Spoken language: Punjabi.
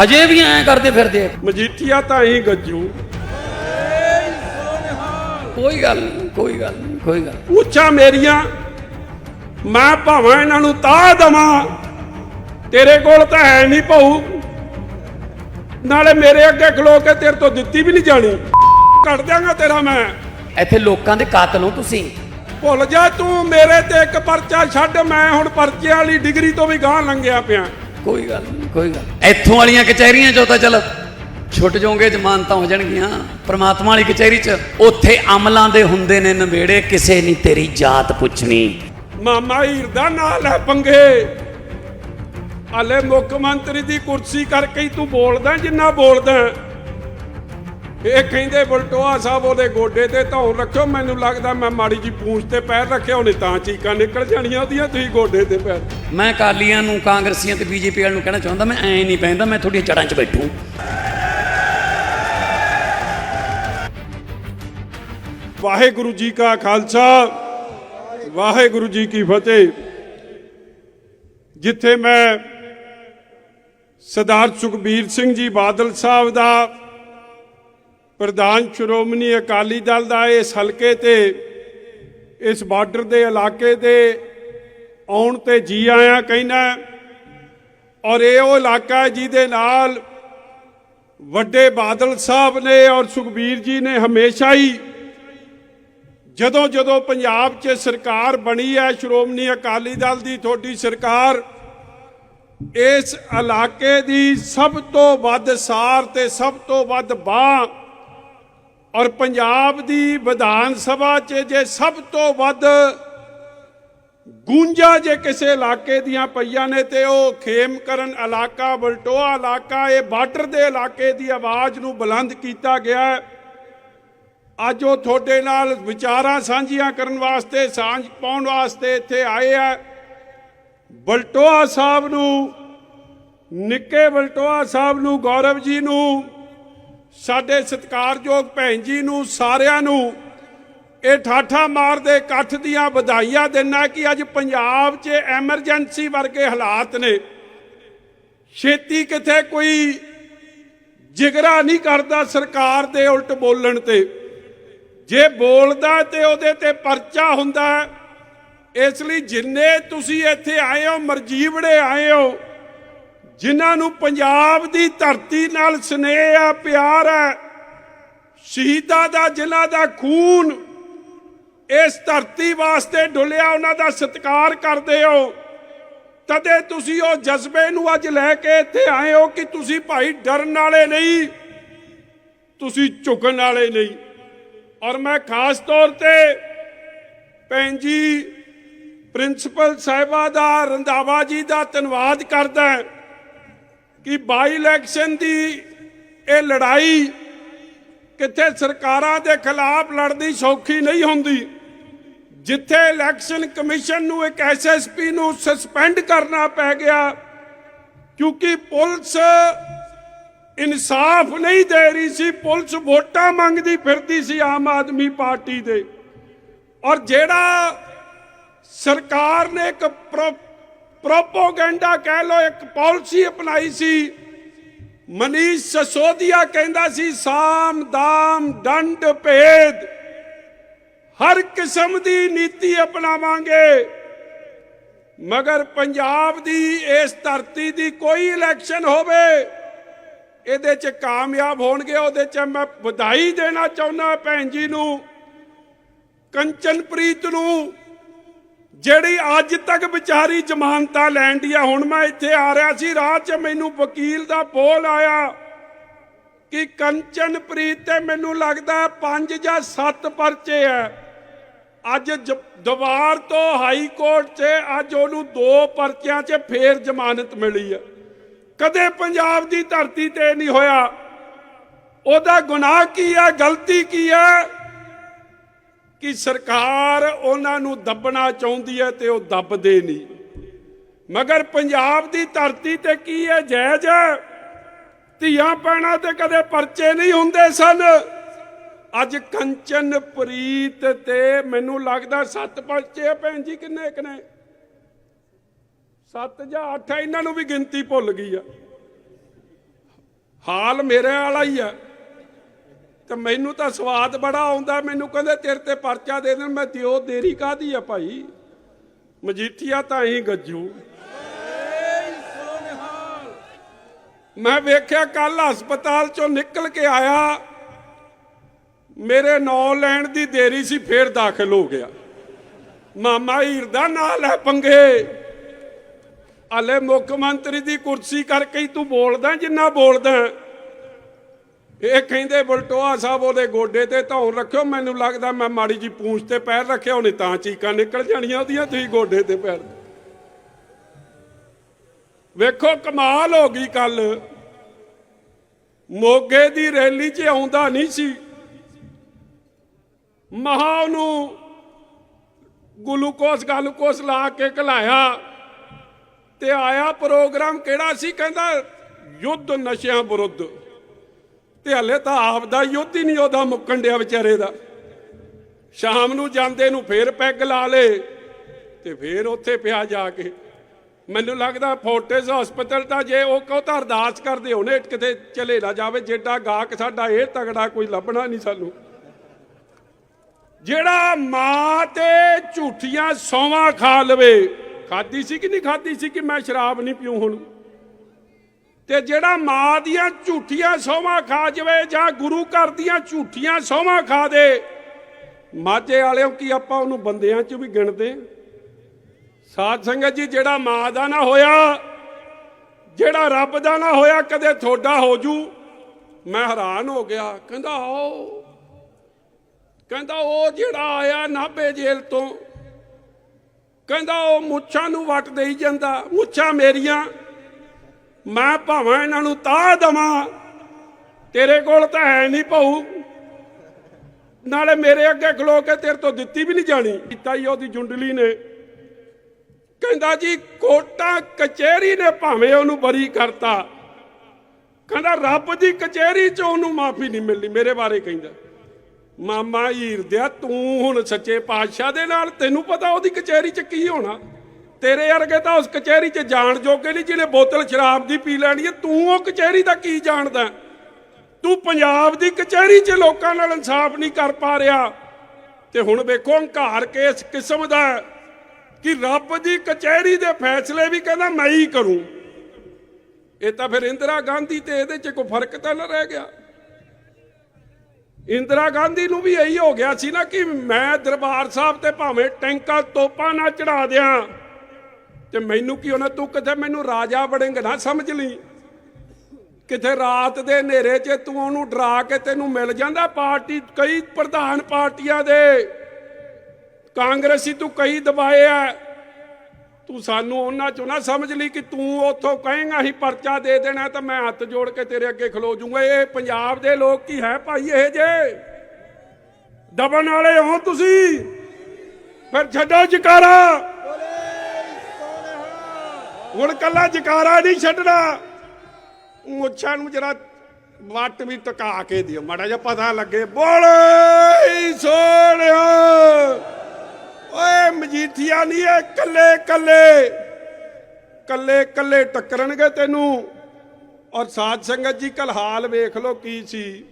ਹਜੇ ਵੀ ਐਂ ਕਰਦੇ ਫਿਰਦੇ ਆ। ਮਜੀਠੀਆ ਤਾਂ ਹੀ ਗੱਜੂ। ਕੋਈ ਗੱਲ ਕੋਈ ਗੱਲ ਕੋਈ ਗੱਲ ਨੀ। ਉੱਚਾ ਮੇਰੀਆਂ ਮੈਂ ਭਾਵੇਂ ਇਹਨਾਂ ਨੂੰ ਤਾਹ ਦਵਾਂ ਤੇਰੇ ਕੋਲ ਤਾਂ ਹੈ ਨਹੀਂ ਭਾਊ। ਨਾਲੇ ਮੇਰੇ ਅੱਗੇ ਖਲੋ ਕੇ ਤੇਰੇ ਤੋਂ ਦਿੱਤੀ ਵੀ ਨਹੀਂ ਜਾਣੀ। ਕੱਢ ਦਿਆਂਗਾ ਤੇਰਾ ਮੈਂ। ਇੱਥੇ ਲੋਕਾਂ ਦੇ ਕਾਤਲ ਹੋ ਤੁਸੀਂ। ਭੁੱਲ ਜਾ ਤੂੰ ਮੇਰੇ ਤੇ ਇੱਕ ਪਰਚਾ ਛੱਡ ਮੈਂ ਹੁਣ ਪਰਚੇ ਵਾਲੀ ਡਿਗਰੀ ਤੋਂ ਵੀ ਗਾਂ ਲੰਘਿਆ ਪਿਆ। ਕੋਈ ਗੱਲ ਨੀ, ਕੋਈ ਗੱਲ ਇੱਥੋਂ ਵਾਲੀਆਂ ਕਚਹਿਰੀਆਂ ਚੋਂ ਤਾਂ ਚਲ ਛੁੱਟ ਜਾਓਗੇ ਜ਼ਮਾਨਤਾਂ ਹੋ ਜਾਣਗੀਆਂ। ਪ੍ਰਮਾਤਮਾ ਵਾਲੀ ਕਚਹਿਰੀ 'ਚ ਉੱਥੇ ਅਮਲਾਂ ਦੇ ਹੁੰਦੇ ਨੇ ਨਵੇੜੇ ਕਿਸੇ ਨਹੀਂ ਤੇਰੀ ਜਾਤ ਪੁੱਛਣੀ। ਮਾਮਾ ਹੀਰ ਦਾ ਨਾਲ ਹੈ ਪੰਗੇ। ਹਲੇ ਮੁੱਖ ਮੰਤਰੀ ਦੀ ਕੁਰਸੀ ਕਰਕੇ ਹੀ ਤੂੰ ਬੋਲਦਾ ਜਿੰਨਾ ਬੋਲਦਾ। ਇਹ ਕਹਿੰਦੇ ਬਲਟੋਆ ਸਾਹਿਬ ਉਹਦੇ ਗੋਡੇ ਤੇ ਧੌਣ ਰੱਖਿਓ ਮੈਨੂੰ ਲੱਗਦਾ ਮੈਂ ਮਾੜੀ ਜੀ ਪੂੰਛ ਤੇ ਪੈਰ ਰੱਖਿਆ ਉਹਨੇ ਤਾਂ ਚੀਕਾਂ ਨਿਕਲ ਜਾਣੀਆਂ ਉਹਦੀਆਂ ਤੁਸੀਂ ਗੋਡੇ ਤੇ ਪੈਰ। ਮੈਂ ਕਾਲੀਆਂ ਨੂੰ ਕਾਂਗਰਸੀਆਂ ਤੇ ਬੀਜੇਪੀ ਵਾਲ ਨੂੰ ਕਹਿਣਾ ਚਾਹੁੰਦਾ ਮੈਂ ਐਂ ਨਹੀਂ ਪੈਂਦਾ ਮੈਂ ਤੁਹਾਡੀਆਂ ਜੜ੍ਹਾਂ 'ਚ ਬੈਠੂ। ਵਾਹਿਗੁਰੂ ਜੀ ਕਾ ਖਾਲਸਾ ਵਾਹਿਗੁਰੂ ਜੀ ਕੀ ਫਤਿਹ। ਜਿੱਥੇ ਮੈਂ ਸਰਦਾਰ ਸੁਖਬੀਰ ਸਿੰਘ ਜੀ ਬਾਦਲ ਸਾਹਿਬ ਦਾ ਪ੍ਰਧਾਨ ਸ਼੍ਰੋਮਣੀ ਅਕਾਲੀ ਦਲ ਦਾ ਇਸ ਹਲਕੇ ਤੇ, ਇਸ ਬਾਰਡਰ ਦੇ ਇਲਾਕੇ ਤੇ ਆਉਣ ਤੇ ਜੀ ਆਇਆ ਕਹਿੰਦਾ ਔਰ ਇਹ ਉਹ ਇਲਾਕਾ ਜਿਹਦੇ ਨਾਲ ਵੱਡੇ ਬਾਦਲ ਸਾਹਿਬ ਨੇ ਔਰ ਸੁਖਬੀਰ ਜੀ ਨੇ ਹਮੇਸ਼ਾ ਹੀ ਜਦੋਂ ਜਦੋਂ ਪੰਜਾਬ 'ਚ ਸਰਕਾਰ ਬਣੀ ਹੈ, ਸ਼੍ਰੋਮਣੀ ਅਕਾਲੀ ਦਲ ਦੀ ਤੁਹਾਡੀ ਸਰਕਾਰ, ਇਸ ਇਲਾਕੇ ਦੀ ਸਭ ਤੋਂ ਵੱਧ ਸਾਰ ਤੇ ਸਭ ਤੋਂ ਵੱਧ ਬਾਹ ਔਰ ਪੰਜਾਬ ਦੀ ਵਿਧਾਨ ਸਭਾ 'ਚ ਜੇ ਸਭ ਤੋਂ ਵੱਧ ਗੂੰਜਾ ਜੇ ਕਿਸੇ ਇਲਾਕੇ ਦੀਆਂ ਪਈਆਂ ਨੇ ਤੇ ਉਹ ਖੇਮਕਰਨ ਇਲਾਕਾ ਬਲਟੋਆ ਇਲਾਕਾ, ਇਹ ਬਾਰਡਰ ਦੇ ਇਲਾਕੇ ਦੀ ਆਵਾਜ਼ ਨੂੰ ਬੁਲੰਦ ਕੀਤਾ ਗਿਆ ਹੈ। ਅੱਜ ਉਹ ਤੁਹਾਡੇ ਨਾਲ ਵਿਚਾਰਾਂ ਸਾਂਝੀਆਂ ਕਰਨ ਵਾਸਤੇ, ਸਾਂਝ ਪਾਉਣ ਵਾਸਤੇ ਇੱਥੇ ਆਏ ਆ ਬਲਟੋਆ ਸਾਹਿਬ ਨੂੰ, ਨਿੱਕੇ ਬਲਟੋਆ ਸਾਹਿਬ ਨੂੰ, ਗੌਰਵ ਜੀ ਨੂੰ ਸਾਡੇ ਸਤਿਕਾਰਯੋਗ ਭੈਣ ਜੀ ਨੂੰ, ਸਾਰਿਆਂ ਨੂੰ ਇਹ ਠਾਠਾ ਮਾਰ ਦੇ ਇਕੱਠ ਦੀਆਂ ਵਧਾਈਆਂ ਦੇਣਾ ਕਿ ਅੱਜ ਪੰਜਾਬ 'ਚ ਐਮਰਜੈਂਸੀ ਵਰਗੇ ਹਾਲਾਤ ਨੇ। ਛੇਤੀ ਕਿਥੇ ਕੋਈ ਜਿਗਰਾ ਨਹੀਂ ਕਰਦਾ ਸਰਕਾਰ ਦੇ ਉਲਟ ਬੋਲਣ ਤੇ। ਜੇ ਬੋਲਦਾ ਤੇ ਉਹਦੇ ਤੇ ਪਰਚਾ ਹੁੰਦਾ। ਇਸ ਲਈ ਜਿੰਨੇ ਤੁਸੀਂ ਇੱਥੇ ਆਏ ਹੋ ਮਰਜੀਵੜੇ ਆਏ ਹੋ। ਜਿਨ੍ਹਾਂ ਨੂੰ ਪੰਜਾਬ ਦੀ ਧਰਤੀ ਨਾਲ ਸਨੇਹ ਆ, ਪਿਆਰ ਹੈ ਸ਼ਹੀਦਾਂ ਦਾ, ਜਿਨ੍ਹਾਂ ਦਾ ਖੂਨ ਇਸ ਧਰਤੀ ਵਾਸਤੇ ਡੁੱਲਿਆ, ਉਹਨਾਂ ਦਾ ਸਤਿਕਾਰ ਕਰਦੇ ਹੋ। ਤਦੇ ਤੁਸੀਂ ਉਹ ਜਜ਼ਬੇ ਨੂੰ ਅੱਜ ਲੈ ਕੇ ਇੱਥੇ ਆਏ ਹੋ ਕਿ ਤੁਸੀਂ ਭਾਈ ਡਰਨ ਵਾਲੇ ਨਹੀਂ, ਤੁਸੀਂ ਝੁਕਣ ਵਾਲੇ ਨਹੀਂ। ਔਰ ਮੈਂ ਖਾਸ ਤੌਰ ਤੇ ਭੈਣ ਜੀ, ਪ੍ਰਿੰਸੀਪਲ ਸਾਹਿਬਾ ਦਾ, ਰੰਧਾਵਾ ਜੀ ਦਾ ਧੰਨਵਾਦ ਕਰਦਾ। ਕਿ ਬਾਈ ਇਲੈਕਸ਼ਨ ਦੀ ਇਹ ਲੜਾਈ ਕਿੱਥੇ ਸਰਕਾਰਾਂ ਦੇ ਖਿਲਾਫ ਲੜਦੀ ਸੌਖੀ ਨਹੀਂ ਹੁੰਦੀ, ਜਿੱਥੇ ਇਲੈਕਸ਼ਨ ਕਮਿਸ਼ਨ ਨੂੰ ਇੱਕ ਐਸਐਸਪੀ ਨੂੰ ਸਸਪੈਂਡ ਕਰਨਾ ਪੈ ਗਿਆ, ਕਿਉਂਕਿ ਪੁਲਿਸ ਇਨਸਾਫ ਨਹੀਂ ਦੇ ਰਹੀ ਸੀ, ਪੁਲਿਸ ਵੋਟਾਂ ਮੰਗਦੀ ਫਿਰਦੀ ਸੀ ਆਮ ਆਦਮੀ ਪਾਰਟੀ ਦੇ। ਔਰ ਜਿਹੜਾ ਸਰਕਾਰ ਨੇ ਇੱਕ ਪ੍ਰੋਪੋਗੈਂਡਾ ਕਹਿ ਲੋ ਇੱਕ ਪਾਲਿਸੀ ਅਪਣਾਈ ਸੀ। ਮਨੀਸ਼ ਸਸੋਦੀਆ ਕਹਿੰਦਾ ਸੀ, ਸਾਮ ਦਾਮ ਦੰਡ ਭੇਦ। ਹਰ ਕਿਸਮ ਦੀ ਨੀਤੀ ਅਪਣਾਵਾਂਗੇ। ਮਗਰ ਪੰਜਾਬ ਦੀ ਇਸ ਧਰਤੀ ਦੀ ਕੋਈ ਇਲੈਕਸ਼ਨ ਹੋਵੇ, ਇਹਦੇ ਚ ਕਾਮਯਾਬ ਹੋਣਗੇ, ਉਹਦੇ ਚ ਮੈਂ ਵਧਾਈ ਦੇਣਾ ਚਾਹੁੰਦਾ ਭੈਣ ਜੀ ਨੂੰ, ਕੰਚਨਪ੍ਰੀਤ ਨੂੰ। ਜਿਹੜੀ ਅੱਜ ਤੱਕ ਵਿਚਾਰੀ ਜ਼ਮਾਨਤਾਂ ਲੈਣ ਦੀ ਆ, ਹੁਣ ਮੈਂ ਇੱਥੇ ਆ ਰਿਹਾ ਸੀ, ਰਾਹ 'ਚ ਮੈਨੂੰ ਵਕੀਲ ਦਾ ਫੋਨ ਆਇਆ ਕਿ ਕੰਚਨਪ੍ਰੀਤ ਤੇ ਮੈਨੂੰ ਲੱਗਦਾ ਪੰਜ ਜਾਂ ਸੱਤ ਪਰਚੇ ਆ। ਅੱਜ ਜ- ਦੀਵਾਰ ਤੋਂ ਹਾਈ ਕੋਰਟ 'ਚ ਅੱਜ ਉਹਨੂੰ ਦੋ ਪਰਚਿਆਂ 'ਚ ਫੇਰ ਜ਼ਮਾਨਤ ਮਿਲੀ ਆ। ਕਦੇ ਪੰਜਾਬ ਦੀ ਧਰਤੀ ਤੇ ਨਹੀਂ ਹੋਇਆ। ਉਹਦਾ ਗੁਨਾਹ ਕੀ ਹੈ ਗਲਤੀ ਕੀ ਹੈ ਕਿ ਸਰਕਾਰ ਉਹਨਾਂ ਨੂੰ ਦੱਬਣਾ ਚਾਹੁੰਦੀ ਹੈ ਤੇ ਉਹ ਦੱਬਦੇ ਨਹੀਂ। ਮਗਰ ਪੰਜਾਬ ਦੀ ਧਰਤੀ ਤੇ ਕੀ ਹੈ ਜਾਇਜ਼ ਹੈ? ਧੀਆਂ ਪੈਣਾ ਤੇ ਕਦੇ ਪਰਚੇ ਨਹੀਂ ਹੁੰਦੇ ਸਨ। ਅੱਜ ਕੰਚਨ ਪ੍ਰੀਤ ਤੇ ਮੈਨੂੰ ਲੱਗਦਾ ਸੱਤ ਪਰਚੇ ਭੈਣ ਜੀ, ਕਿੰਨੇ ਕਿੰਨੇ ਸੱਤ ਜਾਂ ਅੱਠ ਇਹਨਾਂ ਨੂੰ ਵੀ ਗਿਣਤੀ ਭੁੱਲ ਗਈ ਆ। ਹਾਲ ਮੇਰੇ ਵਾਲਾ ਹੀ ਆ। ਤੇ ਮੈਨੂੰ ਤਾਂ ਸਵਾਦ ਬੜਾ ਆਉਂਦਾ, ਮੈਨੂੰ ਕਹਿੰਦੇ ਤੇਰੇ ਤੇ ਪਰਚਾ ਦੇ ਦੇਣ, ਮੈਂ ਦਿਓ ਦੇਰੀ ਕਾਦੀ ਆ ਭਾਈ? ਮਜੀਠੀਆ ਤਾਂ ਹੀ ਗੱਜੂ। ਮੈਂ ਵੇਖਿਆ ਕੱਲ ਹਸਪਤਾਲ ਚੋਂ ਨਿਕਲ ਕੇ ਆਇਆ, ਮੇਰੇ ਨੌ ਲੈਣ ਦੀ ਦੇਰੀ ਸੀ, ਫੇਰ ਦਾਖਲ ਹੋ ਗਿਆ। ਮਾਮਾ ਹੀਰ ਦਾ ਨਾਲ ਹੈ ਪੰਗੇ। ਹਲੇ ਮੁੱਖ ਮੰਤਰੀ ਦੀ ਕੁਰਸੀ ਕਰਕੇ ਹੀ ਤੂੰ ਬੋਲਦਾ, ਜਿੰਨਾ ਬੋਲਦਾ। ਇਹ ਕਹਿੰਦੇ ਬਲਟੋਆ ਸਾਹਿਬ ਉਹਦੇ ਗੋਡੇ ਤੇ ਧੌਣ ਰੱਖਿਓ, ਮੈਨੂੰ ਲੱਗਦਾ ਮੈਂ ਮਾੜੀ ਜੀ ਪੂੰਛ ਤੇ ਪੈਰ ਰੱਖਿਆ, ਉਹਨੇ ਤਾਂ ਚੀਕਾਂ ਨਿਕਲ ਜਾਣੀਆਂ ਉਹਦੀਆਂ, ਤੁਸੀਂ ਗੋਡੇ ਤੇ ਪੈਰ ਵੇਖੋ, ਕਮਾਲ ਹੋ ਗਈ ਕੱਲ ਮੋਗੇ ਦੀ ਰੈਲੀ 'ਚ ਆਉਂਦਾ ਨਹੀਂ ਸੀ। ਮਹਾ ਉਹਨੂੰ ਗਲੂਕੋਸ ਗਲੂਕੋਸ ਲਾ ਕੇ ਘਲਾਇਆ ਤੇ ਆਇਆ ਪ੍ਰੋਗਰਾਮ ਕਿਹੜਾ ਸੀ? ਕਹਿੰਦਾ, ਯੁੱਧ ਨਸ਼ਿਆਂ ਵਿਰੁੱਧ। ਤੇ ਹਲੇ ਤਾਂ ਆਪ ਦਾ ਯੁੱਧ ਹੀ ਨਹੀਂ ਉਹਦਾ ਮੁੱਕਣ ਡਿਆ ਵਿਚਾਰੇ ਦਾ। ਸ਼ਾਮ ਨੂੰ ਜਾਂਦੇ ਨੂੰ ਫੇਰ ਪੈਗ ਲਾ ਲੇ ਤੇ ਫੇਰ ਉੱਥੇ ਪਿਆ ਜਾ ਕੇ। ਮੈਨੂੰ ਲੱਗਦਾ ਫੋਰਟਿਸ ਹਸਪਤਾਲ ਤਾਂ ਜੇ ਉਹ ਕਹੋ ਤਾਂ ਅਰਦਾਸ ਕਰਦੇ ਹੋਣੇ ਕਿਤੇ ਚਲੇ ਨਾ ਜਾਵੇ, ਜਿੱਡਾ ਗਾਹਕ ਸਾਡਾ ਇਹ ਤਗੜਾ ਕੋਈ ਲੱਭਣਾ ਨਹੀਂ ਸਾਨੂੰ। ਜਿਹੜਾ ਮਾਂ ਤੇ ਝੂਠੀਆਂ ਸੌਵਾਂ ਖਾ ਲਵੇ ਖਾਦੀ ਸੀ ਕਿ ਨਹੀਂ ਖਾਦੀ ਸੀ ਕਿ ਮੈਂ ਸ਼ਰਾਬ ਨਹੀਂ ਪੀਉ ਹੁਣ? ਤੇ ਜਿਹੜਾ ਮਾਂ ਦੀਆਂ ਝੂਠੀਆਂ ਸੋਹਾਂ ਖਾ ਜਵੇ ਜਾਂ ਗੁਰੂ ਘਰ ਦੀਆਂ ਝੂਠੀਆਂ ਸੌਵਾਂ ਖਾ ਦੇ, ਮਾਝੇ ਵਾਲਿਓ ਕੀ ਆਪਾਂ ਉਹਨੂੰ ਬੰਦਿਆਂ 'ਚ ਵੀ ਗਿਣਦੇ ਹਾਂ? ਸਾਧ ਸੰਗਤ ਜੀ, ਜਿਹੜਾ ਮਾਂ ਦਾ ਨਾ ਹੋਇਆ, ਜਿਹੜਾ ਰੱਬ ਦਾ ਨਾ ਹੋਇਆ, ਕਦੇ ਥੋੜਾ ਹੋ ਜੂ ਮੈਂ ਹੈਰਾਨ ਹੋ ਗਿਆ, ਕਹਿੰਦਾ ਆਓ, ਕਹਿੰਦਾ ਉਹ ਜਿਹੜਾ ਆਇਆ ਨਾਭੇ ਜੇਲ ਤੋਂ, ਕਹਿੰਦਾ ਉਹ ਮੁੱਛਾਂ ਨੂੰ ਵੱਟ ਦੇਈ ਜਾਂਦਾ, ਮੁੱਛਾਂ ਮੇਰੀਆਂ ਮੈਂ ਭਾਵੇਂ ਇਹਨਾਂ ਨੂੰ ਤਾਹ ਦਵਾਂ, ਤੇਰੇ ਕੋਲ ਤਾਂ ਹੈ ਨਹੀਂ ਭਾਊ। ਨਾਲੇ ਮੇਰੇ ਅੱਗੇ ਖਲੋ ਕੇ ਤੇਰੇ ਤੋਂ ਦਿੱਤੀ ਵੀ ਨਹੀਂ ਜਾਣੀ। ਕੀਤਾ ਹੀ ਉਹਦੀ ਜੁੰਡਲੀ ਨੇ। ਕਹਿੰਦਾ ਜੀ, ਕੋਟਾ ਕਚਹਿਰੀ ਨੇ ਭਾਵੇਂ ਉਹਨੂੰ ਬਰੀ ਕਰਤਾ। ਕਹਿੰਦਾ ਰੱਬ ਦੀ ਕਚਹਿਰੀ 'ਚ ਉਹਨੂੰ ਮਾਫੀ ਨਹੀਂ ਮਿਲਣੀ, ਮੇਰੇ ਬਾਰੇ ਕਹਿੰਦਾ। ਮਾਮਾ ਹੀਰ ਦਿਆ, ਤੂੰ ਹੁਣ ਸੱਚੇ ਪਾਤਸ਼ਾਹ ਦੇ ਨਾਲ ਤੈਨੂੰ ਪਤਾ ਉਹਦੀ ਕਚਹਿਰੀ 'ਚ ਕੀ ਹੋਣਾ। ਤੇਰੇ ਵਰਗੇ ਤਾਂ ਉਸ ਕਚਹਿਰੀ 'ਚ ਜਾਣ ਜੋਗੇ ਨਹੀਂ, ਜਿਹਨੇ ਬੋਤਲ ਸ਼ਰਾਬ ਦੀ ਪੀ ਲੈਣੀ ਹੈ, ਤੂੰ ਉਹ ਕਚਹਿਰੀ ਦਾ ਕੀ ਜਾਣਦਾ? ਤੂੰ ਪੰਜਾਬ ਦੀ ਕਚਹਿਰੀ 'ਚ ਲੋਕਾਂ ਨਾਲ ਇਨਸਾਫ ਨਹੀਂ ਕਰ ਪਾ ਰਿਹਾ। ਤੇ ਹੁਣ ਵੇਖੋ ਹੰਕਾਰ ਕੇਸ ਕਿਸਮ ਦਾ ਕਿ ਰੱਬ ਦੀ ਕਚਹਿਰੀ ਦੇ ਫੈਸਲੇ ਵੀ ਕਹਿੰਦਾ ਮੈਂ ਹੀ ਕਰੂੰ। ਇਹ ਤਾਂ ਫਿਰ ਇੰਦਰਾ ਗਾਂਧੀ ਤੇ ਇਹਦੇ 'ਚ ਕੋਈ ਫ਼ਰਕ ਤਾਂ ਨਾ ਰਹਿ ਗਿਆ। ਇੰਦਰਾ ਗਾਂਧੀ ਨੂੰ ਵੀ ਇਹੀ ਹੋ ਗਿਆ ਸੀ ਨਾ ਕਿ ਮੈਂ ਦਰਬਾਰ ਸਾਹਿਬ ਤੇ ਭਾਵੇਂ ਟੈਂਕਾਂ ਤੋਪਾਂ ਨਾ ਚੜਾ ਦਿਆਂ। ਤੇ ਮੈਨੂੰ ਕੀ ਹੋਣਾ? ਤੂੰ ਕਿਤੇ ਮੈਨੂੰ ਰਾਜਾ ਬਣੇਂਗਾ? ਨਾ ਸਮਝ ਲਈ। ਕਿਥੇ ਰਾਤ ਦੇ ਹਨੇਰੇ 'ਚ ਤੂੰ ਉਹਨੂੰ ਡਰਾ ਕੇ ਤੈਨੂੰ ਮਿਲ ਜਾਂਦਾ? ਪਾਰਟੀ, ਕਈ ਪ੍ਰਧਾਨ ਪਾਰਟੀਆਂ ਦੇ। ਕਾਂਗਰਸੀ ਤੂੰ ਕਈ ਦਬਾਏ ਆ ਤੂੰ ਸਾਨੂੰ ਉਹਨਾਂ ਚੋਂ ਨਾ ਸਮਝ ਲਈ ਕਿ ਤੂੰ ਉੱਥੋਂ ਕਹੇਂਗਾ ਹੀ ਪਰਚਾ ਦੇ ਦੇਣਾ ਤਾਂ ਮੈਂ ਹੱਥ ਜੋੜ ਕੇ ਤੇਰੇ ਅੱਗੇ ਖਲੋ ਜੂੰਗਾ। ਇਹ ਪੰਜਾਬ ਦੇ ਲੋਕ ਕੀ ਹੈ ਭਾਈ ਇਹ ਜੇ? ਦਬਣ ਵਾਲੇ ਹੋ ਤੁਸੀਂ। ਫਿਰ ਛੱਡੋ ਜਕਾਰਾ। ਹੁਣ ਕੱਲਾ ਜਕਾਰਾ ਨਹੀਂ ਛੱਡਣਾ। ਮੁੱਛਾਂ ਨੂੰ ਜਰਾ ਵੱਟ ਵੀ ਟਕਾ ਕੇ ਦਿਓ, ਮਾੜਾ ਜਿਹਾ ਪਤਾ ਲੱਗੇ। ਬੋਲੇ ਸੋਹਣਿਆ। ਓਏ, ਮਜੀਠੀਆ ਨਹੀਂ ਇਹ ਕੱਲੇ ਕੱਲੇ। ਕੱਲੇ ਕੱਲੇ ਟੱਕਰਨਗੇ ਤੈਨੂੰ। ਔਰ ਸਾਧ ਸੰਗਤ ਜੀ ਕਲ ਹਾਲ ਵੇਖ ਲੋ ਕੀ ਸੀ।